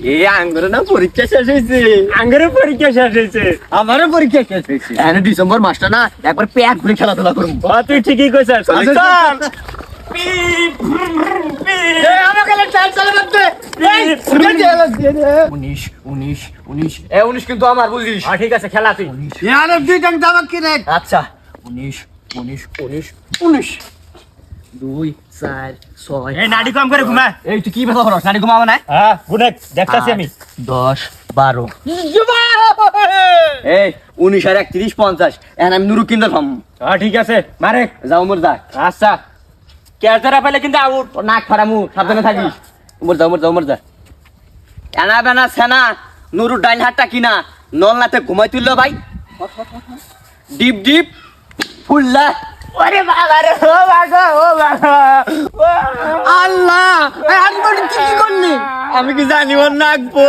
আমার আঙ্গুর না পরীক্ষা শেষ হয়েছে। পরীক্ষা শেষ হয়েছে। আমারও পরীক্ষা ডিসেম্বর না একবার তুই আচ্ছা উনিশ আচ্ছা। উনিশ উনিশ। উনিশ। দুই চার ছয় এই নাডি কম করে ঘুমা। এই তুই কি ব্যথা করস? নানি ঘুমাবো না? হ্যাঁ গুনে দেখতাছি আমি। দশ বারো। এই উনিশ আর একত্রিশ পঞ্চাশ। এখন আমি নুরু কিনতে পাম হ্যাঁ ঠিক আছে। মারে। যাও মোর যা আচ্ছা ক্যাচারা পেলে কিন্তু আউট। নাক ফারামু সাবধানে থাকিস। মোর যাও মোর যাও মোর যা এনা বেনা সেনা নুরু ডাইন হাতটা কিনা। নল নাতে ঘুমাই তুললো ভাই। ডিপ ডিপ। ফুললা। ওরে বাবা রে ও বাবা ও বাবা। আল্লাহ এই কি কি করলি? আমি কি জানি ওর নাকবো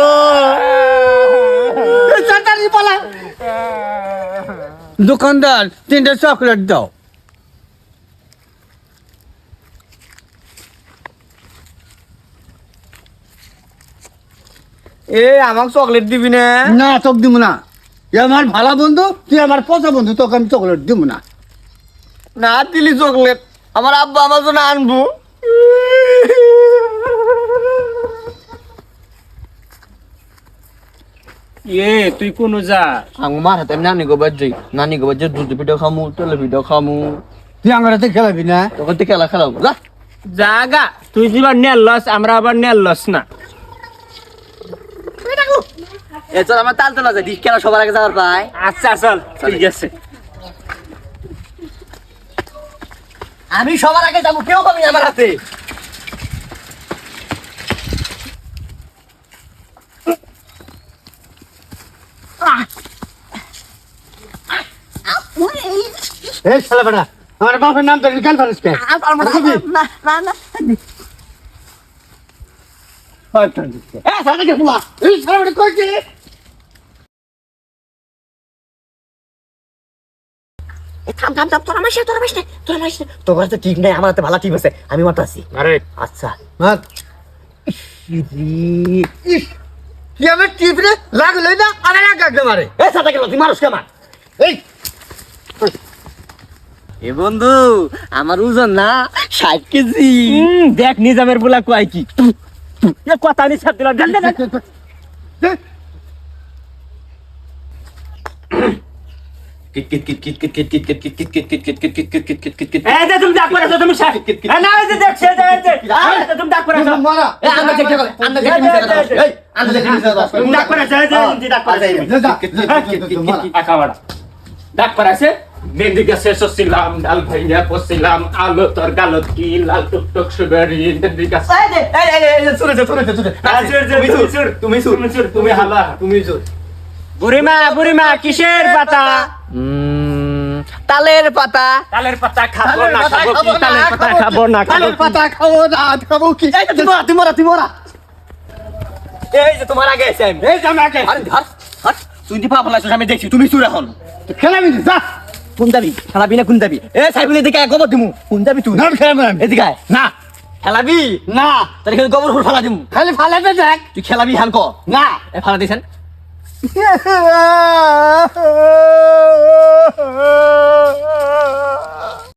পালা। দোকানদার তিনটে চকলেট দাও। এ আমাকে চকলেট দিবি না? না তোক দিব না। এ আমার ভালো বন্ধু তুই আমার পচা বন্ধু তোকে আমি চকলেট দিব না। না দিলি চকলেট। আমার আব্বা আমার জন্য আনব। এ তুই কোন যা? আঙ্গু মার হাতে নানি গোবার যাই নানি গোবার যাই দুধ ভিডিও খামু তেলে ভিডিও খামু। তুই আমার হাতে খেলাবি না? তখন তো খেলা খেলাবো যা। জাগা তুই যেবার নেল লস আমরা আবার নেল লস না। এ চল আমার তাল তোলা যায় খেলা সবার আগে যাওয়ার পায়। আচ্ছা চল ঠিক আছে। আমি সবার আগে যাব কেউ পাবি আমার হাতে। এই শালা বেটা আমার বাপের নাম তো ফারুস কে না না না। কে ফুলা এই শালা বেটা কই থাম থাম থাম তোরা মাসে তোরা মাসে তোরা মাসে তোমার হাতে ঠিক নাই আমার হাতে ভালো ঠিক আছে আমি মাত্র আছি। আরে। আচ্ছা। কি আমার না আরে লাগা একদম আরে। এ সাথে গেল তুই মানুষ কেমন এই। এ বন্ধু আমার ওজন না ষাট কেজি। দেখ নিজামের বলা কয় কি? কথা নি ছাড় দিলাম ডাক কি তুমি হালা তুমি বুড়িমা বুড়িমা কিসের পাতা? তালের পাতা। তালের পাতা খাব না খাব কি? তালের পাতা খাব না কি? পাতা খাব না খাব কি? এই যে তুমি তুমি মরা তুমি মরা এই যে তোমার আগে এসে আমি। এই জামাকে আরে ধর ধর। তুই দিপা ফলাইছিস আমি দেখছি তুমি সুর এখন। খেলাবি না, যা। কোন দাবি খেলাবি না কোন দাবি এ সাইবুল এদিকে আয়, গোবর দিমু। কোন দাবি তুই? না খেলাবি না এদিকে আয়। না। খেলাবি? না। তাহলে গোবর ফুল ফালা দিমু। খালি ফালাতে দেখ। তুই খেলাবি হান ক? না। এ ফালা দিছেন? 呀呵啊呵啊呵啊